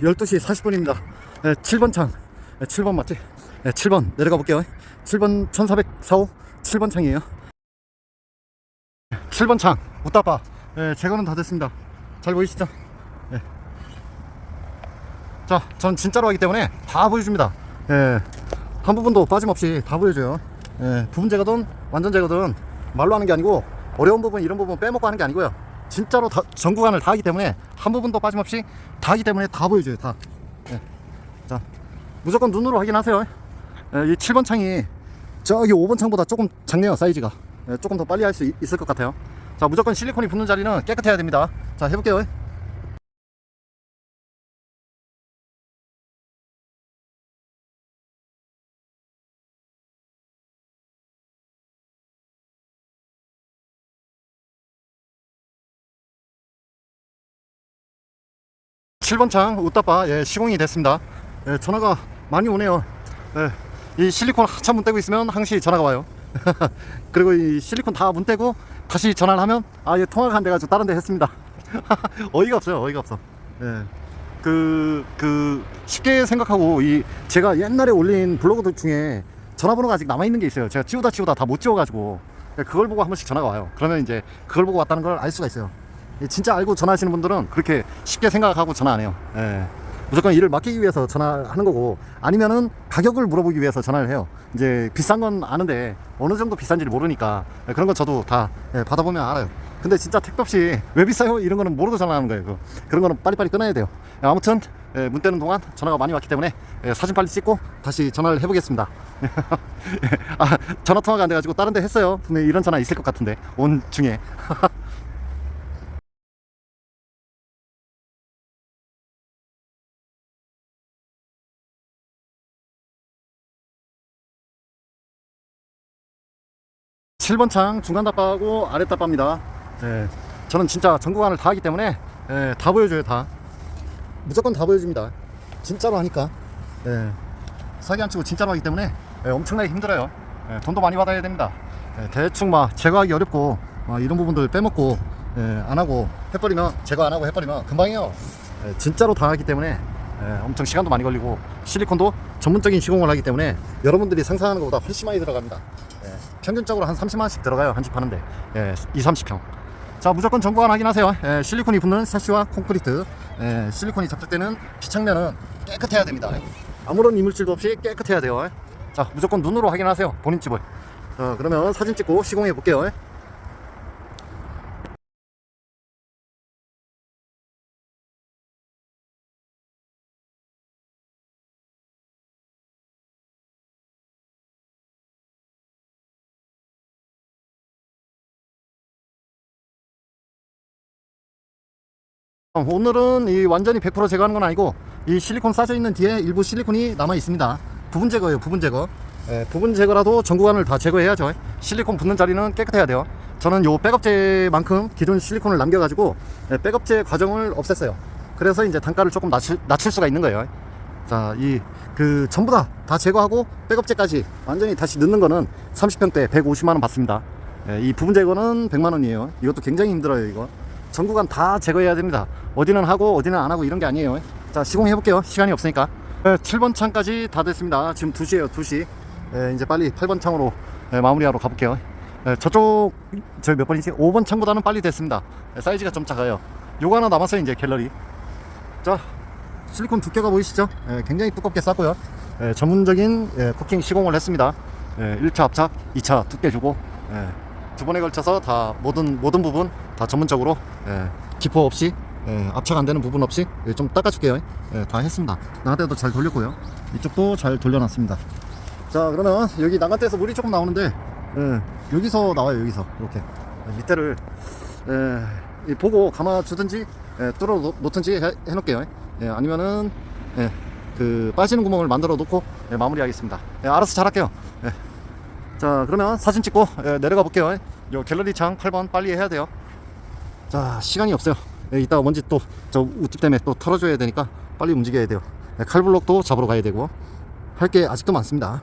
12시 40분입니다. 7번 창. 7번 맞지? 7번 내려가 볼게요. 7번 1404호 7번 창이에요. 7번 창. 예, 제거는 다 됐습니다. 잘 보이시죠? 예. 자, 전 진짜로 하기 때문에 다 보여줍니다. 예. 한 부분도 빠짐없이 다 보여줘요. 예. 부분 제거든 완전 제거든 말로 하는 게 아니고 어려운 부분 이런 부분 빼먹고 하는 게 아니고요. 진짜로 다, 전 구간을 다 하기 때문에 한 부분도 빠짐없이 다 하기 때문에 다 보여줘요. 다. 예. 자, 무조건 눈으로 확인하세요. 예, 이 7번 창이 저기 5번 창보다 조금 작네요. 사이즈가. 예, 조금 더 빨리 할 수 있을 것 같아요. 자, 무조건 실리콘이 붙는 자리는 깨끗해야 됩니다. 자, 해볼게요. 칠번창 웃다빠 예, 시공이 됐습니다. 예, 전화가 많이 오네요. 예, 이 실리콘 한참 문 떼고 있으면 항시 전화가 와요. 그리고 이 실리콘 다 문 떼고 다시 전화를 하면 아, 예, 통화가 안 돼가지고 다른 데 했습니다. 어이가 없어요. 어이가 없어. 예. 그, 그, 쉽게 생각하고, 이, 제가 옛날에 올린 블로그 중에 전화번호가 아직 남아있는 게 있어요. 제가 지우다 지우다 다 못 지워가지고, 예, 그걸 보고 한 번씩 전화가 와요. 그러면 이제 그걸 보고 왔다는 걸 알 수가 있어요. 예, 진짜 알고 전화하시는 분들은 그렇게 쉽게 생각하고 전화 안 해요. 예. 무조건 일을 맡기기 위해서 전화하는 거고 아니면은 가격을 물어보기 위해서 전화를 해요. 이제 비싼 건 아는데 어느 정도 비싼지를 모르니까 예, 그런 건 저도 다 예, 받아보면 알아요. 근데 진짜 택배 없이 왜 비싸요? 이런 거는 모르고 전화하는 거예요. 그거. 그런 거는 빨리빨리 끊어야 돼요. 예, 아무튼 예, 문 떼는 동안 전화가 많이 왔기 때문에 예, 사진 빨리 찍고 다시 전화를 해보겠습니다. 예, 아, 전화 통화가 안 돼가지고 다른 데 했어요. 분명히 이런 전화 있을 것 같은데 온 중에. 칠번창 중간 답바하고 아래 답바입니다. 예, 저는 진짜 전 구간을 다 하기 때문에 예, 다 보여줘요 다. 무조건 다 보여줍니다. 진짜로 하니까. 예, 사기 안 치고 진짜로 하기 때문에 예, 엄청나게 힘들어요. 예, 돈도 많이 받아야 됩니다. 예, 대충 막 제거하기 어렵고 막 이런 부분들 빼먹고 예, 안 하고 해버리면 제거 안 하고 해버리면 금방이요. 예, 진짜로 다 하기 때문에 예, 엄청 시간도 많이 걸리고 실리콘도 전문적인 시공을 하기 때문에 여러분들이 상상하는 것보다 훨씬 많이 들어갑니다. 예, 평균적으로 한 30만원씩 들어가요. 한 집 하는데. 예, 2, 30평. 자, 무조건 전구간 확인하세요. 예, 실리콘이 붙는 사시와 콘크리트. 예, 실리콘이 접촉되는 피창면은 깨끗해야 됩니다. 아무런 이물질도 없이 깨끗해야 돼요. 자, 무조건 눈으로 확인하세요. 본인 집을. 자, 그러면 사진 찍고 시공해 볼게요. 오늘은 이 완전히 100% 제거하는 건 아니고 이 실리콘 싸져 있는 뒤에 일부 실리콘이 남아 있습니다. 부분 제거예요. 부분 제거. 예, 부분 제거라도 전 구간을 다 제거해야죠. 실리콘 붙는 자리는 깨끗해야 돼요. 저는 요 백업제만큼 기존 실리콘을 남겨 가지고 예, 백업제 과정을 없앴어요. 그래서 이제 단가를 조금 낮출, 낮출 수가 있는 거예요. 자, 이 그 전부 다 다 제거하고 백업제까지 완전히 다시 넣는 거는 30평대 150만 원 받습니다. 예, 이 부분 제거는 100만 원이에요. 이것도 굉장히 힘들어요, 이거. 전구간 다 제거해야 됩니다. 어디는 하고 어디는 안 하고 이런 게 아니에요. 자, 시공해 볼게요. 시간이 없으니까. 네, 7번 창까지 다 됐습니다. 지금 2시에요, 2시. 네, 이제 빨리 8번 창으로 네, 마무리하러 가볼게요. 네, 저쪽, 저희 몇 번이지? 5번 창보다는 빨리 됐습니다. 네, 사이즈가 좀 작아요. 요거 하나 남았어요, 이제 갤러리. 자, 실리콘 두께가 보이시죠? 네, 굉장히 두껍게 쌌고요. 네, 전문적인 예, 코팅 시공을 했습니다. 예, 1차 합착, 2차 두께 주고 예, 두 번에 걸쳐서 다 모든 모든 부분 다 전문적으로 예, 기포 없이 예, 압착 안 되는 부분 없이 예, 좀 닦아줄게요. 예, 다 했습니다. 나간대도 잘 돌렸고요. 이쪽도 잘 돌려놨습니다. 자 그러면 여기 나간대에서 물이 조금 나오는데 예, 여기서 나와요. 여기서 이렇게 예, 밑에를 예, 이 보고 감아 주든지 예, 뚫어 놓- 놓든지 해, 해놓을게요. 예, 아니면은 예, 그 빠지는 구멍을 만들어 놓고 예, 마무리하겠습니다. 예, 알아서 잘할게요. 예. 자 그러면 사진 찍고 예, 내려가 볼게요. 요 갤러리 창 8번 빨리 해야 돼요. 자 시간이 없어요. 예, 이따가 먼지 또 저 우집 때문에 또 털어줘야 되니까 빨리 움직여야 돼요. 예, 칼블록도 잡으러 가야 되고. 할 게 아직도 많습니다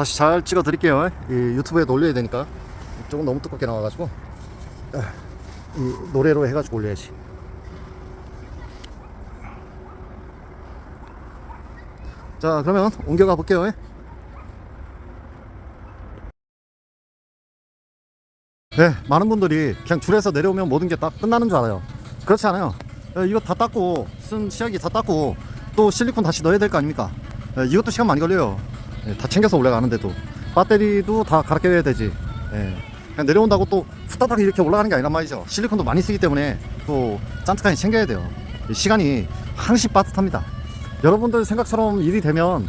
다시 잘 찍어 드릴게요. 이 유튜브에 올려야 되니까 조금 너무 두껍게 나와가지고 아, 이 노래로 해가지고 올려야지. 자 그러면 옮겨가 볼게요. 네, 많은 분들이 그냥 줄에서 내려오면 모든 게 딱 끝나는 줄 알아요. 그렇지 않아요. 에, 이거 다 닦고 쓴 시약이 다 닦고 또 실리콘 다시 넣어야 될 거 아닙니까? 에, 이것도 시간 많이 걸려요. 예, 다 챙겨서 올라가는데도 배터리도 다 갈아 껴야 되지. 예. 그냥 내려온다고 또 후다닥 이렇게 올라가는 게 아니란 말이죠. 실리콘도 많이 쓰기 때문에 또 짠득하게 챙겨야 돼요. 이 시간이 항시 빠듯합니다. 여러분들 생각처럼 일이 되면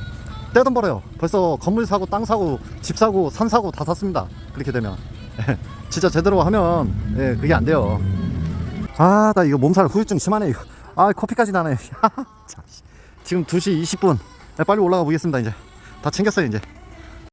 떼돈 벌어요. 벌써 건물 사고 땅 사고 집 사고 산 사고 다 샀습니다. 그렇게 되면 진짜 제대로 하면 예, 그게 안 돼요. 아, 나 이거 몸살 후유증 심하네. 이거. 아, 커피까지 나네. 참, 지금 2시 20분. 빨리 올라가 보겠습니다, 이제. 다 챙겼어요, 이제.